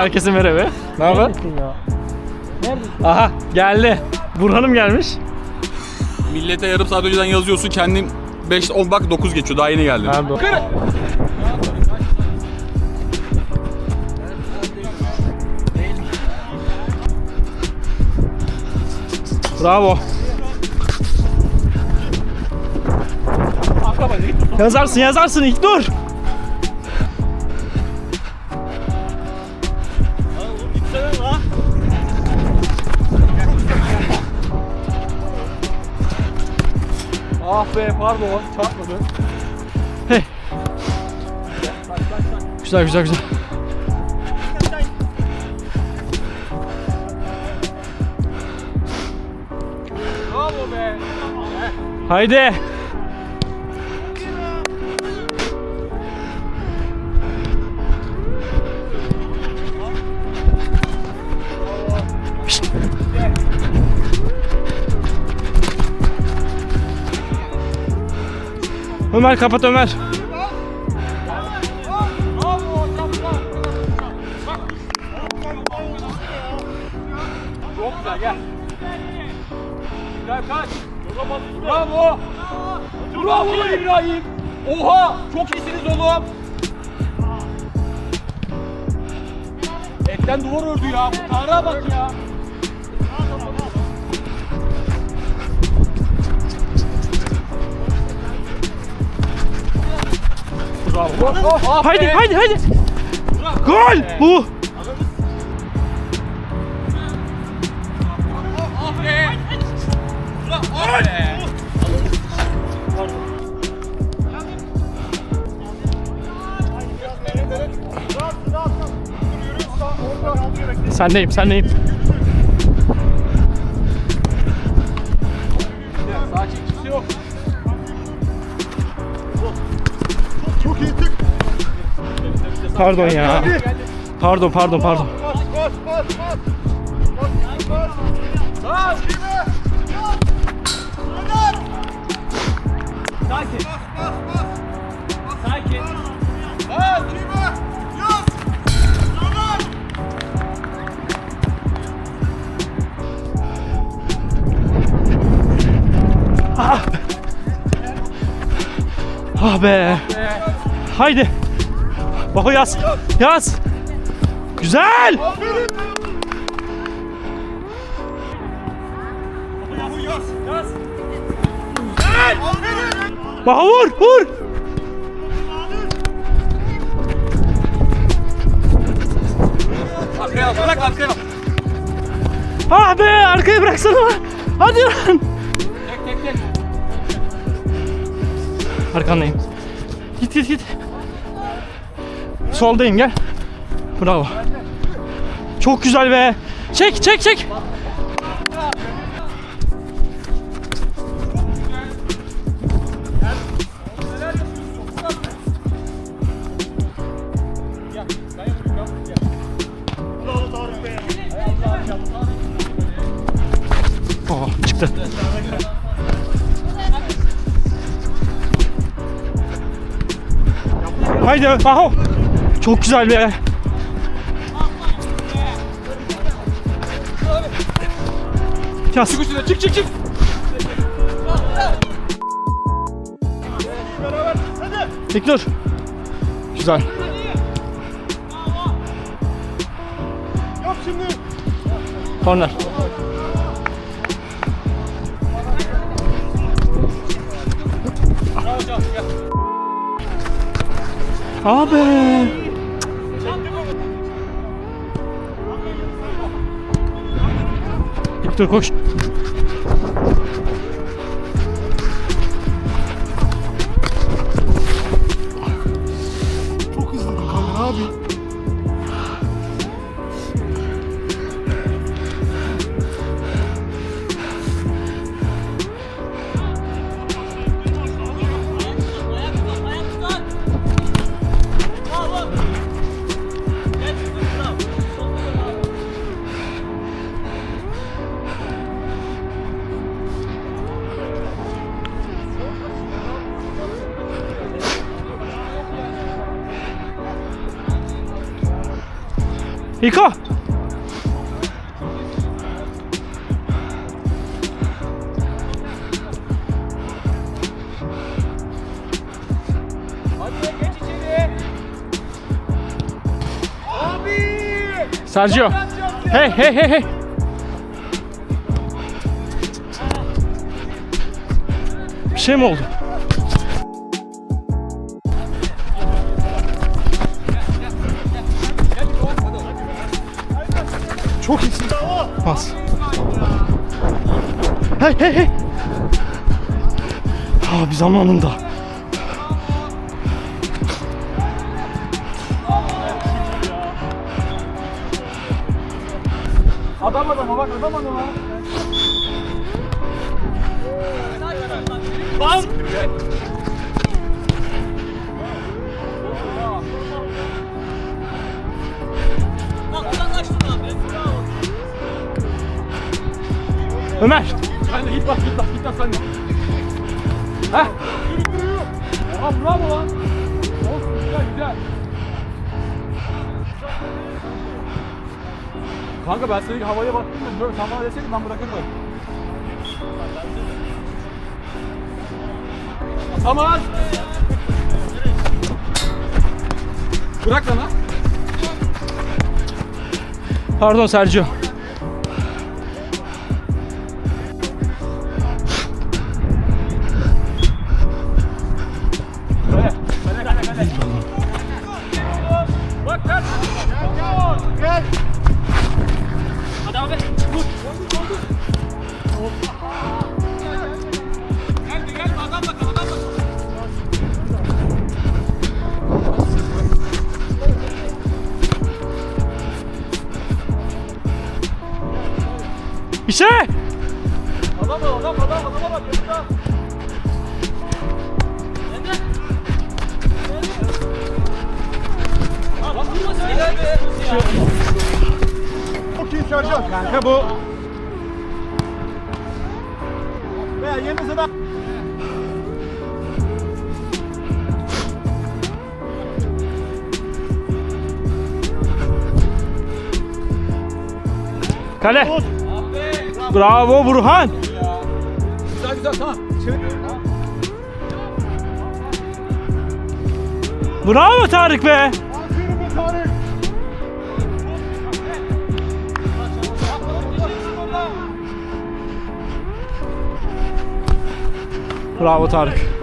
Herkese merhaba. Ne haber? Neredesin ya? Neredesin? Aha geldi. Burhan'ım gelmiş. Millete yarım saat önceden yazıyorsun kendin 5 10 bak 9 geçiyor daha yeni geldim. Ha, doğru. Bravo. Yazarsın yazarsın ilk dur. Ah be pardon çarpmadı. Güzel güzel güzel. Bravo be. Haydi. Ömer kapat Ömer. Bravo. Bravo İbrahim. Oha çok iyisiniz oğlum. Ekten duvar ördü ya. Bu Tarık'a bak ya. Haydi haydi haydi. Gol bu. Sendeyim sendeyim. Sakin kimse yok. Pardon ya. Pardon pardon pardon. Sakin. Sakin. Ah be. Haydi. Baba yaz. Yaz. Güzel. Baba vur vur. Arkaya. Bırak arkaya. Ah be arkaya bıraksana. Hadi lan. Tek tek tek. Arkandayım. Git git git. Soldayım gel. Bravo. Çok güzel be. Çek çek çek. Oh, çıktı. Haydi Maho. Çok güzel be. Yaz. Çık üstüne çık çık çık. Bekliyor. Güzel. Yap şimdi. Korner. Abi. Victor koş. Hiko. Sergio. Hey hey hey hey. Bir şey mi oldu? Çok iyisin. Pas. Hey hey hey. Abi zamanında. Adam adama bak adam adama. Ömer. De git bak git bak git bak sen. Heh. Aa bravo lan. Olsun güzel güzel. Kanka ben seni havaya baktım da böyle sen bana deseydin ben bırakırdım. Aman. Bırak lan ha. Pardon Sergio. İşte. Adam adam adam adama bak yanında. Çok iyi Sercan. Kanka bu Veya yemese de. kale. Bravo Burhan. Güzel güzel tamam. Bravo Tarık be. Aferin be Tarık. Bravo Tarık.